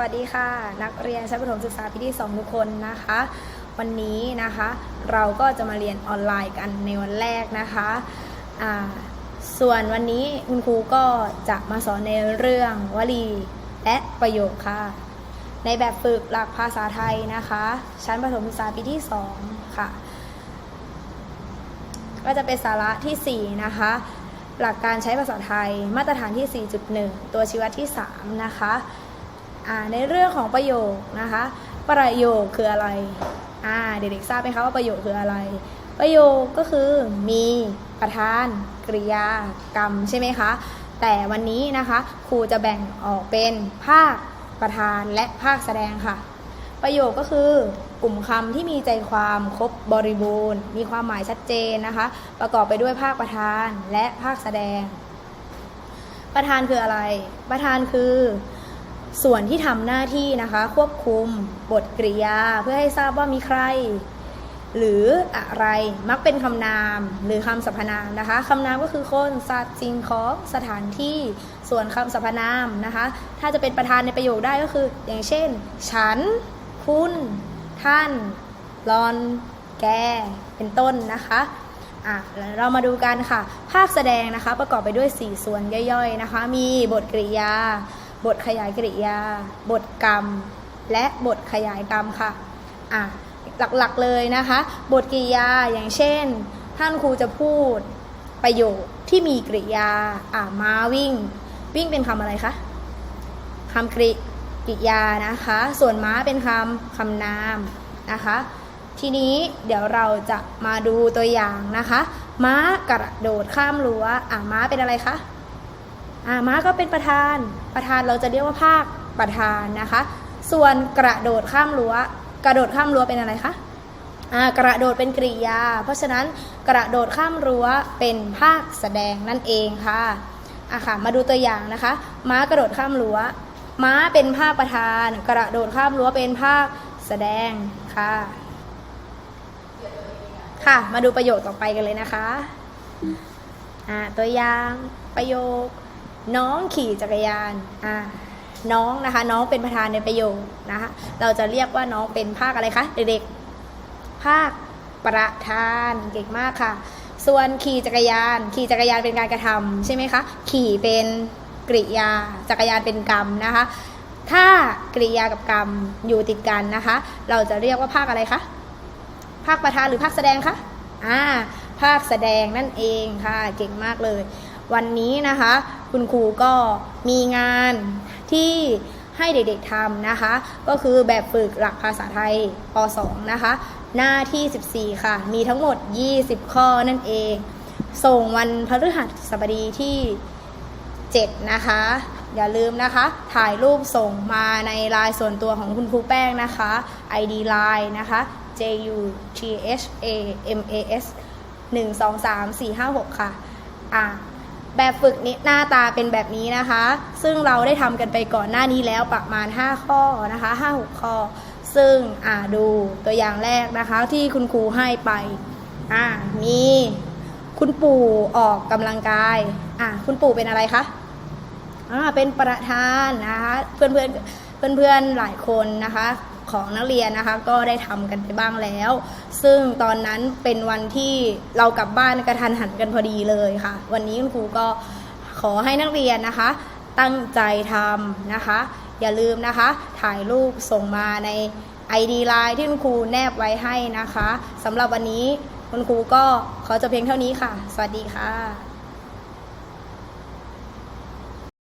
วัสดีค่ะ นักเรียนชั้นประถมศึกษาปีที่2ทุกคนนะคะ วันนี้นะคะ เราก็จะมาเรียนออนไลน์กันในวันแรกนะคะส่วนวันนี้คุณครูก็จะมาสอนในเรื่องวลีและประโยคค่ะ ในแบบฝึกหลักภาษาไทยนะคะ ชั้นประถมศึกษาปีที่2ค่ะ ก็จะเป็นสาระทีสี่4 นะคะหลักการใช้ภาษาไทย มาตรฐานที่ 4.1 ตัวชี้วัดที่ 3 นะคะ ในเรื่องของประโยคนะคะ ประโยคคืออะไรอ่าเด็กๆทราบไหมคะว่าประโยคคืออะไร ประโยคก็คือมีประธานกริยากรรมใช่ไหมคะ แต่วันนี้นะคะครูจะแบ่งออกเป็นภาคประธานและภาคแสดงค่ะ ประโยคก็คือกลุ่มคำที่มีใจความครบบริบูรณ์ มีความหมายชัดเจนนะคะ ประกอบไปด้วยภาคประธานและภาคแสดง ประธานคืออะไร ประธานคือ ส่วนที่ทำหน้าที่นะคะ ควบคุมบทกริยา เพื่อให้ทราบว่ามีใคร หรืออะไรมักเป็นคำนามหรือคำสรรพนามนะคะคำนามก็คือคนสัตว์สิ่งของสถานที่ส่วนคำสรรพนามนะคะ ถ้าจะเป็นประธานในประโยคได้ก็คือ อย่างเช่น ฉัน คุณ ท่านรอน แก เป็นต้นนะคะอะเรามาดูกันค่ะ ภาคแสดงนะคะประกอบไปด้วย 4 ส่วนย่อยๆนะคะ มีบทกริยา บทขยายกริยา บทกรรม และบทขยายกรรมค่ะอะหลักๆเลยนะคะ บทกริยาอย่างเช่น ท่านครูจะพูดประโยคที่มีกริยาอ่าม้าวิ่ง วิ่งเป็นคำอะไรคะคำกริกริยานะคะ ส่วนม้าเป็นคำคำนามนะคะ ทีนี้เดี๋ยวเราจะมาดูตัวอย่างนะคะ ม้ากระโดดข้ามรั้วอ่าม้าเป็นอะไรคะ อ่าม้าก็เป็นประธาน ประธานเราจะเรียกว่าภาคประธานนะคะ ส่วนกระโดดข้ามรั้ว กระโดดข้ามรั้วเป็นอะไรคะอ่ากระโดดเป็นกริยา เพราะฉะนั้นกระโดดข้ามรั้วเป็นภาคแสดงนั่นเองค่ะอะค่ะ มาดูตัวอย่างนะคะ ม้ากระโดดข้ามรั้ว ม้าเป็นภาคประธาน กระโดดข้ามรั้วเป็นภาคแสดงค่ะ ค่ะ มาดูประโยคต่อไปกันเลยนะคะ อ่า ตัวอย่างประโยค น้องขี่จักรยานอ่าน้องนะคะ น้องเป็นประธานในประโยคนะคะ เราจะเรียกว่าน้องเป็นภาคอะไรคะเด็กๆภาคประธานเก่งมากค่ะ ส่วนขี่จักรยาน ขี่จักรยานเป็นการกระทำใช่ไหมคะขี่เป็นกริยา จักรยานเป็นกรรมนะคะ ถ้ากริยากับกรรมอยู่ติดกันนะคะ เราจะเรียกว่าภาคอะไรคะภาคประธานหรือภาคแสดงคะอ่าภาคแสดงนั่นเองค่ะ เก่งมากเลย วันนี้นะคะ คุณครูก็มีงานที่ให้เด็กๆทำนะคะ ก็คือแบบฝึกหลักภาษาไทยป .2 นะคะ หน้าที่ 14 ค่ะ มีทั้งหมด 20 ข้อนั่นเอง ส่งวันพฤหัสบดีที่ 7 นะคะ อย่าลืมนะคะ ถ่ายรูปส่งมาในไลน์ส่วนตัวของคุณครูแป้งนะคะ ID line นะคะ J U T H A M A S 1 2 3 4 5 6 ค่ะ อะ แบบฝึกนี้หน้าตาเป็นแบบนี้นะคะ ซึ่งเราได้ทำกันไปก่อนหน้านี้แล้วประมาณ 5 ข้อนะคะ5-6ข้อ ซึ่งอ่าดูตัวอย่างแรกนะคะที่คุณครูให้ไปอ่ามีคุณปู่ออกกำลังกายอ่าคุณปู่เป็นอะไรคะอ่าเป็นประธานนะคะเพื่อนเพื่อนเพื่อนเพื่อนๆหลายคนนะคะ ของนักเรียนนะคะ ก็ได้ทำกันไปบ้างแล้ว ซึ่งตอนนั้นเป็นวันที่เรากลับบ้านกระทันหันกันพอดีเลยค่ะ วันนี้คุณครูก็ขอให้นักเรียนนะคะ ตั้งใจทำนะคะ อย่าลืมนะคะ ถ่ายรูปส่งมาใน ID Line ที่คุณครูแนบไว้ให้นะคะสำหรับวันนี้คุณครูก็ขอจบเพียงเท่านี้ค่ะ สวัสดีค่ะ